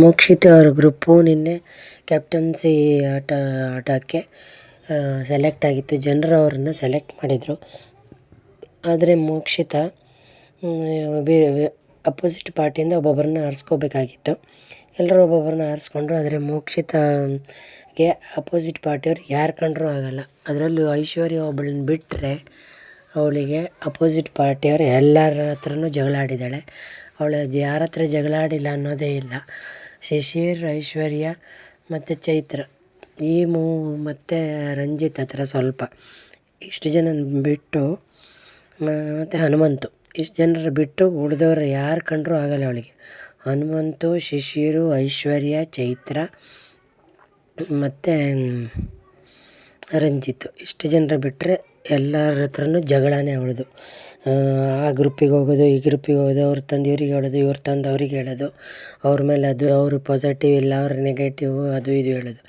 ಮೋಕ್ಷಿತ ಅವ್ರ ಗ್ರೂಪು ನಿನ್ನೆ ಕ್ಯಾಪ್ಟನ್ಸಿ ಆಟ, ಆಟಕ್ಕೆ ಸೆಲೆಕ್ಟ್ ಆಗಿತ್ತು. ಜನರು ಅವ್ರನ್ನ ಸೆಲೆಕ್ಟ್ ಮಾಡಿದರು. ಆದರೆ ಮೋಕ್ಷಿತ ಅಪೋಸಿಟ್ ಪಾರ್ಟಿಯಿಂದ ಒಬ್ಬೊಬ್ಬರನ್ನ ಆರಿಸ್ಕೋಬೇಕಾಗಿತ್ತು. ಎಲ್ಲರೂ ಒಬ್ಬೊಬ್ಬರನ್ನ ಆರಿಸ್ಕೊಂಡ್ರು. ಆದರೆ ಮೋಕ್ಷಿತಗೆ ಅಪೋಸಿಟ್ ಪಾರ್ಟಿಯವ್ರು ಯಾರು ಕಂಡರೂ ಆಗೋಲ್ಲ. ಅದರಲ್ಲೂ ಐಶ್ವರ್ಯ ಒಬ್ಬಳನ್ನ ಬಿಟ್ಟರೆ ಅವಳಿಗೆ ಅಪೋಸಿಟ್ ಪಾರ್ಟಿಯವ್ರು ಎಲ್ಲರ ಹತ್ರನೂ ಜಗಳ ಆಡಿದ್ದಾಳೆ. ಅವಳು ಯಾರ ಹತ್ರ ಜಗಳಾಡಿಲ್ಲ ಅನ್ನೋದೇ ಇಲ್ಲ. ಶಿಶಿರ್, ಐಶ್ವರ್ಯ ಮತ್ತು ಚೈತ್ರ. ಈ ಮೂ, ಮತ್ತು ರಂಜಿತ್ ಹತ್ರ ಸ್ವಲ್ಪ. ಇಷ್ಟು ಜನ ಬಿಟ್ಟು ಮತ್ತು ಹನುಮಂತು. ಇಷ್ಟು ಜನರು ಬಿಟ್ಟು ಉಳಿದವ್ರು ಯಾರು ಕಂಡರೂ ಆಗಲ್ಲ ಅವಳಿಗೆ. ಹನುಮಂತು, ಶಿಶಿರು, ಐಶ್ವರ್ಯ, ಚೈತ್ರ ಮತ್ತು ರಂಜಿತ್. ಇಷ್ಟು ಜನರ ಬಿಟ್ಟರೆ ಎಲ್ಲರ ಹತ್ರನೂ ಜಗಳನೇ ಅವಳದು. ಆ ಗ್ರೂಪಿಗೆ ಹೋಗೋದು, ಈ ಗ್ರೂಪಿಗೆ ಹೋಗೋದು, ಅವ್ರು ತಂದು ಇವ್ರಿಗೆ ಹೇಳೋದು, ಇವ್ರು ತಂದು ಅವ್ರಿಗೆ ಹೇಳೋದು. ಅವ್ರ ಮೇಲೆ ಅದು, ಅವರು ಪಾಸಿಟಿವ್ ಇಲ್ಲ, ಅವ್ರು ನೆಗೆಟಿವ್ ಅದು ಇದು ಹೇಳೋದು.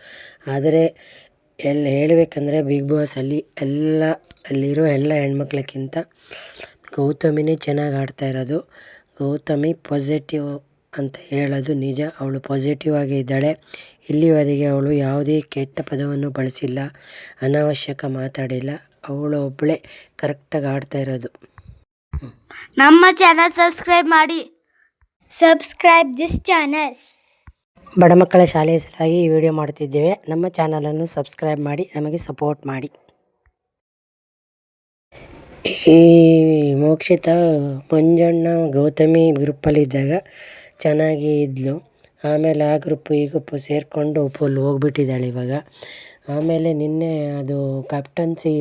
ಆದರೆ ಎಲ್ಲ ಹೇಳಬೇಕಂದ್ರೆ ಬಿಗ್ ಬಾಸಲ್ಲಿ ಎಲ್ಲ, ಅಲ್ಲಿರೋ ಎಲ್ಲ ಹೆಣ್ಮಕ್ಳಿಗಿಂತ ಗೌತಮಿನೇ ಚೆನ್ನಾಗಿ ಆಡ್ತಾ ಇರೋದು. ಗೌತಮಿ ಪಾಸಿಟಿವ್ ಅಂತ ಹೇಳೋದು ನಿಜ. ಅವಳು ಪಾಸಿಟಿವ್ ಆಗಿ ಇದ್ದಾಳೆ. ಇಲ್ಲಿವರೆಗೆ ಅವಳು ಯಾವುದೇ ಕೆಟ್ಟ ಪದವನ್ನು ಬಳಸಿಲ್ಲ. ಅನಾವಶ್ಯಕ ಮಾತಾಡಿಲ್ಲ. ಅವಳು ಒಬ್ಬಳೇ ಕರೆಕ್ಟಾಗಿ ಆಡ್ತಾ ಇರೋದು. ನಮ್ಮ ಚಾನಲ್ ಸಬ್ಸ್ಕ್ರೈಬ್ ಮಾಡಿ. ಸಬ್ಸ್ಕ್ರೈಬ್ ದಿಸ್ ಚಾನಲ್ ಬಡ ಮಕ್ಕಳ ಶಾಲೆಯ ಸಲುವಾಗಿ ಈ ವಿಡಿಯೋ ಮಾಡುತ್ತಿದ್ದೇವೆ. ನಮ್ಮ ಚಾನಲನ್ನು ಸಬ್ಸ್ಕ್ರೈಬ್ ಮಾಡಿ ನಮಗೆ ಸಪೋರ್ಟ್ ಮಾಡಿ. ಈ ಮೋಕ್ಷಿತ ಮಂಜಣ್ಣ ಗೌತಮಿ ಗ್ರೂಪಲ್ಲಿದ್ದಾಗ ಚೆನ್ನಾಗಿ ಇದ್ಲು. ಆಮೇಲೆ ಆ ಗ್ರೂಪು ಈ ಗ್ರೂಪು ಸೇರಿಕೊಂಡು ಫುಲ್ ಹೋಗ್ಬಿಟ್ಟಿದ್ದಾಳೆ ಇವಾಗ. ಆಮೇಲೆ ನಿನ್ನೆ ಅದು ಕ್ಯಾಪ್ಟನ್ಸಿ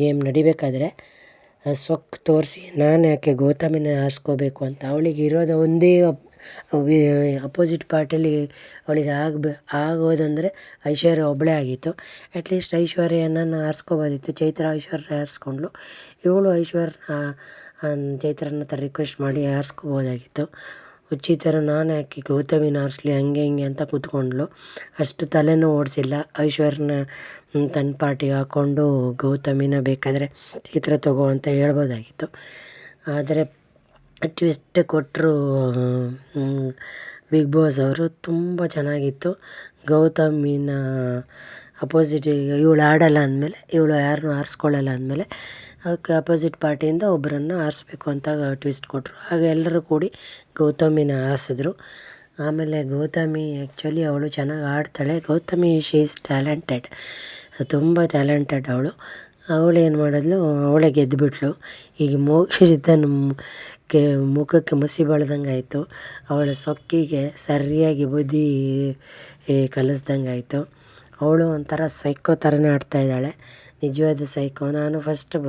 ಗೇಮ್ ನಡಿಬೇಕಾದ್ರೆ ಸೊಕ್ಕು ತೋರಿಸಿ ನಾನು ಯಾಕೆ ಗೌತಮಿನ ಆರಿಸ್ಕೋಬೇಕು ಅಂತ. ಅವಳಿಗೆ ಇರೋದು ಅಪೋಸಿಟ್ ಪಾರ್ಟಲ್ಲಿ ಅವ್ಳಿಗೆ ಆಗ್ಬೇ ಆಗೋದಂದರೆ ಐಶ್ವರ್ಯ ಒಬ್ಬಳೇ ಆಗಿತ್ತು. ಅಟ್ಲೀಸ್ಟ್ ಐಶ್ವರ್ಯನ ಆರಿಸ್ಕೋಬೋದಿತ್ತು. ಚೈತ್ರ ಐಶ್ವರ್ಯ ಆರಿಸ್ಕೊಂಡ್ಳು. ಇವಳು ಐಶ್ವರ್ಯ ಚೈತ್ರನ ಹತ್ರ ರಿಕ್ವೆಸ್ಟ್ ಮಾಡಿ ಆರಿಸ್ಕೋಬೋದಾಗಿತ್ತು. ಥರ ನಾನು ಯಾಕೆ ಗೌತಮಿನ ಆರಿಸ್ಲಿ, ಹಂಗೆ ಹಿಂಗೆ ಅಂತ ಕೂತ್ಕೊಂಡ್ಳು. ಅಷ್ಟು ತಲೆನೂ ಓಡಿಸಿಲ್ಲ. ಐಶ್ವರ್ಯನ ತನ್ನ ಪಾರ್ಟಿಗೆ ಹಾಕ್ಕೊಂಡು ಗೌತಮಿನ ಬೇಕಾದರೆ ಚಿತ್ರ ತಗೋ ಅಂತ ಹೇಳ್ಬೋದಾಗಿತ್ತು. ಆದರೆ ಟ್ವಿಸ್ಟ್ ಕೊಟ್ಟರು ಬಿಗ್ ಬಾಸ್ ಅವರು ತುಂಬ ಚೆನ್ನಾಗಿತ್ತು. ಗೌತಮಿನ ಅಪೋಸಿಟಿಗೆ ಇವಳು ಆಡಲ್ಲ ಅಂದಮೇಲೆ, ಇವಳು ಯಾರನ್ನೂ ಆರಿಸ್ಕೊಳ್ಳಲ್ಲ ಅಂದಮೇಲೆ ಅದಕ್ಕೆ ಅಪೋಸಿಟ್ ಪಾರ್ಟಿಯಿಂದ ಒಬ್ಬರನ್ನು ಆರಿಸ್ಬೇಕು ಅಂತ ಟ್ವಿಸ್ಟ್ ಕೊಟ್ಟರು ಆಗ ಎಲ್ಲರೂ ಕೂಡಿ ಗೌತಮಿನ ಆರಿಸಿದ್ರು. ಆಮೇಲೆ ಗೌತಮಿ ಆ್ಯಕ್ಚುಲಿ ಅವಳು ಚೆನ್ನಾಗಿ ಆಡ್ತಾಳೆ. ಗೌತಮಿ ಶಿ ಈಸ್ ಟ್ಯಾಲೆಂಟೆಡ್ ತುಂಬ ಟ್ಯಾಲೆಂಟೆಡ್ ಅವಳು. ಅವಳು ಏನು ಮಾಡಿದ್ಲು? ಅವಳೇ ಗೆದ್ದುಬಿಟ್ಲು ಈಗ ಮೋಕ್ಷಿತನ ಕೆ, ಮುಖಕ್ಕೆ ಮಸಿ ಬಳ್ದಂಗೆ ಆಯಿತು. ಅವಳ ಸೊಕ್ಕಿಗೆ ಸರಿಯಾಗಿ ಬುದ್ಧಿ ಕಲಿಸ್ದಂಗೆ ಆಯಿತು. ಅವಳು ಒಂಥರ ಸೈಕೋ ಥರನೇ ಆಡ್ತಾ ಇದ್ದಾಳೆ. ನಿಜವಾದ ಸೈಕೋ. ನಾನು ಫಸ್ಟ್ ಬ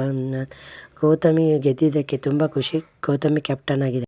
ಗೌತಮಿ ಗೆದ್ದಿದ್ದಕ್ಕೆ ತುಂಬ ಖುಷಿ. ಗೌತಮಿ ಕ್ಯಾಪ್ಟನ್ ಆಗಿದೆ.